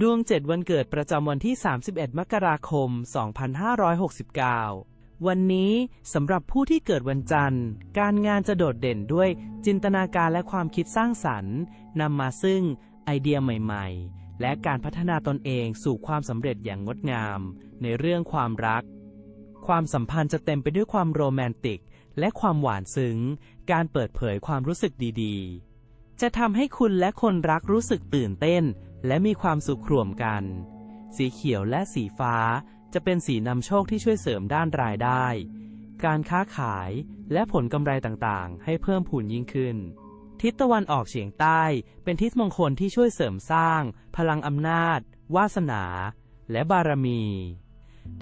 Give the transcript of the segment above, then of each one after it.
ดวงเจ็ดวันเกิดประจำวันที่ 31 มกราคม 2569 วันนี้สำหรับผู้ที่เกิดวันจันทร์ การงานจะโดดเด่นด้วยจินตนาการและความคิดสร้างสรรค์นำมาซึ่งไอเดียใหม่ ๆ และการพัฒนาตนเองสู่ความสำเร็จอย่างงดงาม ในเรื่องความรัก ความสัมพันธ์จะเต็มไปด้วยความโรแมนติก และความหวานซึ้ง การเปิดเผยความรู้สึกดีๆ จะทำให้คุณและคนรักรู้สึกตื่นเต้น และมีความสุขร่วมกัน สีเขียวและสีฟ้าจะเป็นสีนำโชคที่ช่วยเสริมด้านรายได้ การค้าขายและผลกำไรต่างๆ ให้เพิ่มพูนยิ่งขึ้น ทิศตะวันออกเฉียงใต้เป็นทิศมงคลที่ช่วยเสริมสร้าง พลังอำนาจ วาสนา และบารมี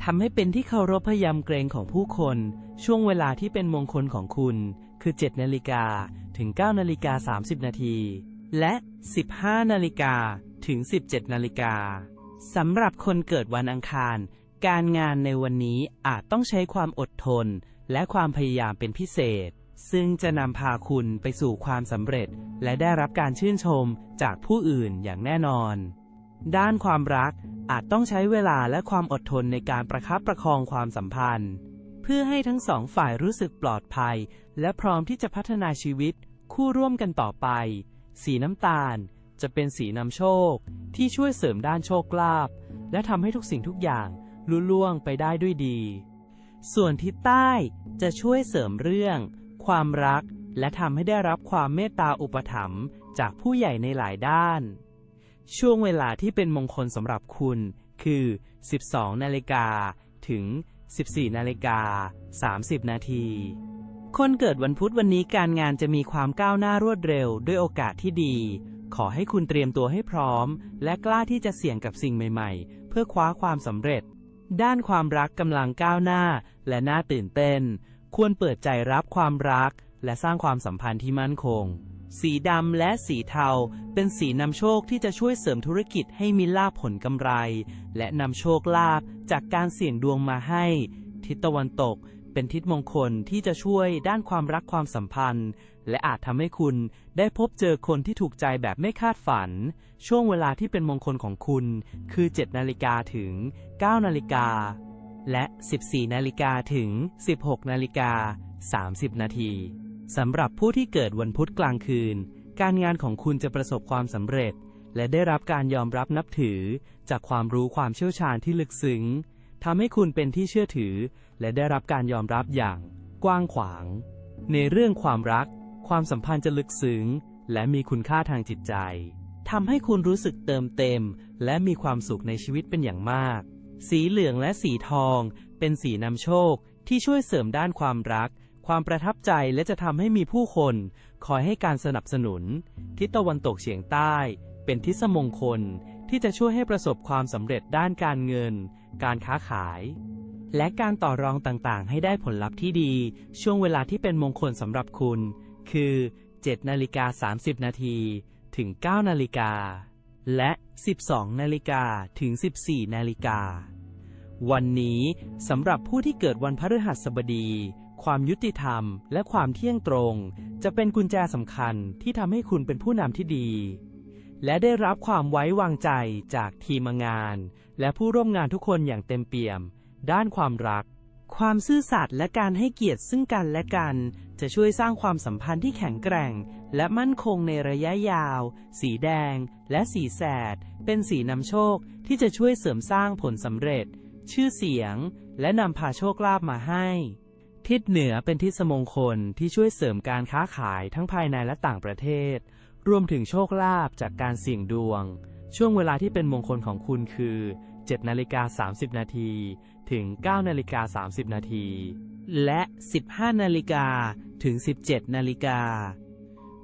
ทำให้เป็นที่เคารพพยำเกรงของผู้คน ช่วงเวลาที่เป็นมงคลของคุณ คือ 7 นาฬิกาถึง 9 นาฬิกา 30 นาที และ 15 นาฬิกาถึง 17 นาฬิกาสำหรับคนเกิดวันอังคาร การงานในวันนี้อาจต้องใช้ความอดทน และความพยายามเป็นพิเศษ ซึ่งจะนำพาคุณไปสู่ความสำเร็จ และได้รับการชื่นชมจากผู้อื่นอย่างแน่นอน ด้านความรักอาจต้องใช้เวลาและความอดทนในการประคับประคองความสัมพันธ์ เพื่อให้ทั้งสองฝ่ายรู้สึกปลอดภัย และพร้อมที่จะพัฒนาชีวิตคู่ร่วมกันต่อไป สีน้ำตาลจะเป็นสีนำโชค ที่ช่วยเสริมด้านโชคลาภและทำให้ทุกสิ่งทุกอย่างลุล่วงไปได้ด้วยดี ส่วนทิศใต้จะช่วยเสริมเรื่อง ความรัก และทำให้ได้รับความเมตตาอุปถัมภ์จากผู้ใหญ่ในหลายด้าน ช่วงเวลาที่เป็นมงคลสำหรับคุณ คือ 12 นาฬิกาถึง 14 นาฬิกา 30 นาที คนเกิดวันพุธวันนี้การงานจะมีความก้าวหน้ารวดเร็วด้วยโอกาสที่ดี ขอให้คุณเตรียมตัวให้พร้อม และกล้าที่จะเสี่ยงกับสิ่งใหม่ ๆ เพื่อคว้าความสำเร็จ ด้านความรักกำลังก้าวหน้า และน่าตื่นเต้น ควรเปิดใจรับความรัก และสร้างความสัมพันธ์ที่มั่นคง สีดำและสีเทา เป็นสีนำโชคที่จะช่วยเสริมธุรกิจให้มีลาภผลกำไร และนำโชคลาภจากการเสี่ยงดวงมาให้ ทิศตะวันตก เป็นทิศมงคลที่จะช่วยด้านความรักความสัมพันธ์ และอาจทำให้คุณได้พบเจอคนที่ถูกใจแบบไม่คาดฝัน ช่วงเวลาที่เป็นมงคลของคุณคือ 7 นาฬิกาถึง 9 นาฬิกา และ 14 นาฬิกาถึง 16 นาฬิกา 30 นาทีสำหรับผู้ที่เกิดวันพุธกลางคืน การงานของคุณจะประสบความสำเร็จ และได้รับการยอมรับนับถือ จากความรู้ความเชี่ยวชาญที่ลึกซึ้ง ทำให้คุณเป็นที่เชื่อถือ และได้รับการยอมรับอย่างกว้างขวาง ในเรื่องความรัก ความสัมพันธ์จะลึกซึ้ง และมีคุณค่าทางจิตใจทำให้คุณรู้สึกเติมเต็ม และมีความสุขในชีวิตเป็นอย่างมาก สีเหลืองและสีทอง เป็นสีนำโชคที่ช่วยเสริมด้านความรัก ความประทับใจและจะทำให้มีผู้คน คอยให้การสนับสนุน ทิศตะวันตกเฉียงใต้ เป็นทิศมงคล ที่จะช่วยให้ประสบความสำเร็จด้านการเงิน การค้าขาย และการต่อรองต่างๆ ให้ได้ผลลัพธ์ที่ดี ช่วงเวลาที่เป็นมงคลสำหรับคุณ คือ 7นาฬิกา30 นาทีถึง 9 นาฬิกา และ 12 นาฬิกาถึง 14 นาฬิกา วันนี้สำหรับผู้ที่เกิดวันพฤหัสบดี ความยุติธรรม และความเที่ยงตรง จะเป็นกุญแจสำคัญที่ทำให้คุณเป็นผู้นำที่ดี และได้รับความไว้วางใจจากทีมงาน และผู้ร่วมงานทุกคนอย่างเต็มเปี่ยม ด้านความรัก ความซื่อสัตย์และการให้เกียรติซึ่งกันและกัน จะช่วยสร้างความสัมพันธ์ที่แข็งแกร่ง และมั่นคงในระยะยาว สีแดง และสีแสด เป็นสีนำโชคที่จะช่วยเสริมสร้างผลสำเร็จ ชื่อเสียง และนำพาโชคลาภมาให้ ทิศเหนือเป็นทิศมงคลที่ช่วยเสริมการค้าขายทั้งภายในและต่างประเทศ รวมถึงโชคลาภจากการเสี่ยงดวง ช่วงเวลาที่เป็นมงคลของคุณคือ 7 นาฬิกา 30 นาที ถึง 9 นาฬิกา 30 นาที และ 15 นาฬิกา ถึง 17 นาฬิกา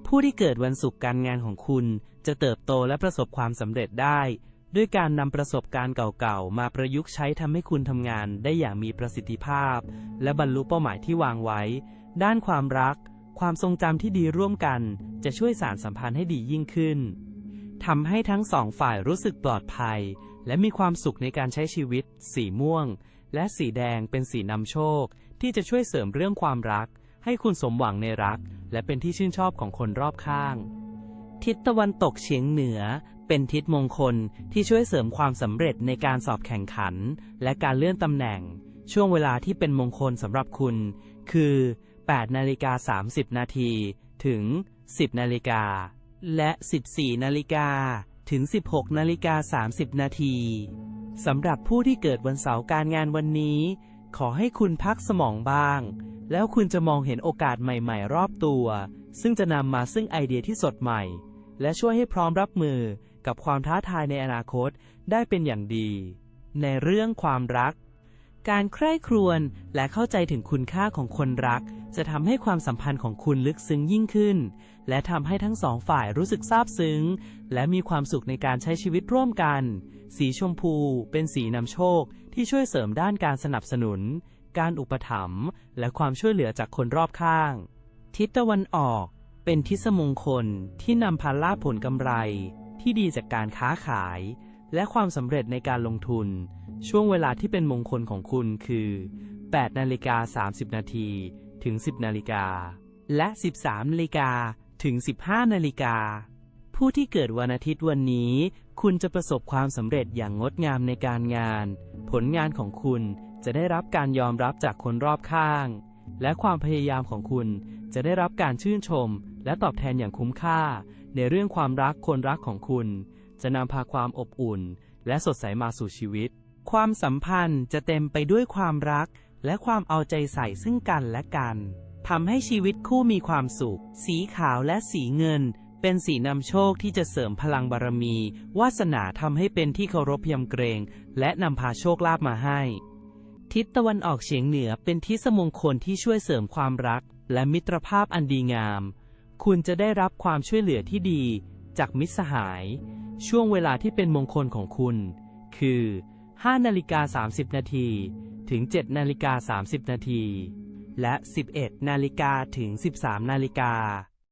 ผู้ที่เกิดวันศุกร์การงานของคุณจะเติบโตและประสบความสำเร็จได้ ด้วยการนำประสบการณ์เก่าๆ มาประยุกต์ใช้ทำให้คุณทำงานได้อย่างมีประสิทธิภาพ และบรรลุเป้าหมายที่วางไว้ ด้านความรัก ความทรงจำที่ดีร่วมกันจะช่วยสารสัมพันธ์ให้ดียิ่งขึ้นทำให้ทั้งสองฝ่ายรู้สึกปลอดภัย และมีความสุขในการใช้ชีวิต สีม่วง และสีแดงเป็นสีนำโชค ที่จะช่วยเสริมเรื่องความรัก ให้คุณสมหวังในรัก และเป็นที่ชื่นชอบของคนรอบข้าง ทิศตะวันตกเฉียงเหนือ เป็นทิศมงคลที่ช่วยเสริมความสำเร็จในการสอบแข่งขัน และการเลื่อนตำแหน่ง ช่วงเวลาที่เป็นมงคลสำหรับคุณ คือ 8นาฬิกา30 นาทีถึง 10 นาฬิกา และ 14 นาฬิกาถึง 16 นาฬิกา 30 นาทีสำหรับผู้ที่เกิดวันเสาร์การงานวันนี้ ขอให้คุณพักสมองบ้าง แล้วคุณจะมองเห็นโอกาสใหม่ๆ รอบตัว ซึ่งจะนำมาซึ่งไอเดียที่สดใหม่ และช่วยให้พร้อมรับมือกับความท้าทายในอนาคตได้เป็นอย่างดี ในเรื่องความรัก การใคร่ครวญและเข้าใจถึงคุณค่าของคนรัก จะทำให้ความสัมพันธ์ของคุณลึกซึ้งยิ่งขึ้น และทำให้ทั้งสองฝ่ายรู้สึกซาบซึ้ง และมีความสุขในการใช้ชีวิตร่วมกัน สีชมพูเป็นสีนำโชคที่ช่วยเสริมด้านการสนับสนุน การอุปถัมภ์และความช่วยเหลือจากคนรอบข้าง ทิศตะวันออก เป็นทิศมงคลที่นำพาลาผลกำไร ที่ดีจากการค้าขาย และความสำเร็จในการลงทุน ช่วงเวลาที่เป็นมงคลของคุณคือ 8 นาฬิกา 30 นาทีถึง 10 นาฬิกา และ 13 นาฬิกาถึง 15 นาฬิกา ผู้ที่เกิดวันอาทิตย์วันนี้ คุณจะประสบความสำเร็จอย่างงดงามในการงาน ผลงานของคุณจะได้รับการยอมรับจากคนรอบข้าง และความพยายามของคุณจะได้รับการชื่นชม และตอบแทนอย่างคุ้มค่า ในเรื่องความรักคนรักของคุณ จะนำพาความอบอุ่น และสดใสมาสู่ชีวิต ความสัมพันธ์จะเต็มไปด้วยความรัก และความเอาใจใส่ซึ่งกันและกันทำให้ชีวิตคู่มีความสุข สีขาวและสีเงิน เป็นสีนำโชคที่จะเสริมพลังบารมี วาสนาทำให้เป็นที่เคารพยำเกรง และนำพาโชคลาภมาให้ ทิศตะวันออกเฉียงเหนือเป็นทิศมงคลที่ช่วยเสริมความรัก และมิตรภาพอันดีงาม คุณจะได้รับความช่วยเหลือที่ดี จากมิตรสหาย ช่วงเวลาที่เป็นมงคลของคุณ คือ 5 นาฬิกา 30 นาที ถึง 7 นาฬิกา 30 นาที และ 11 นาฬิกาถึง 13 นาฬิกา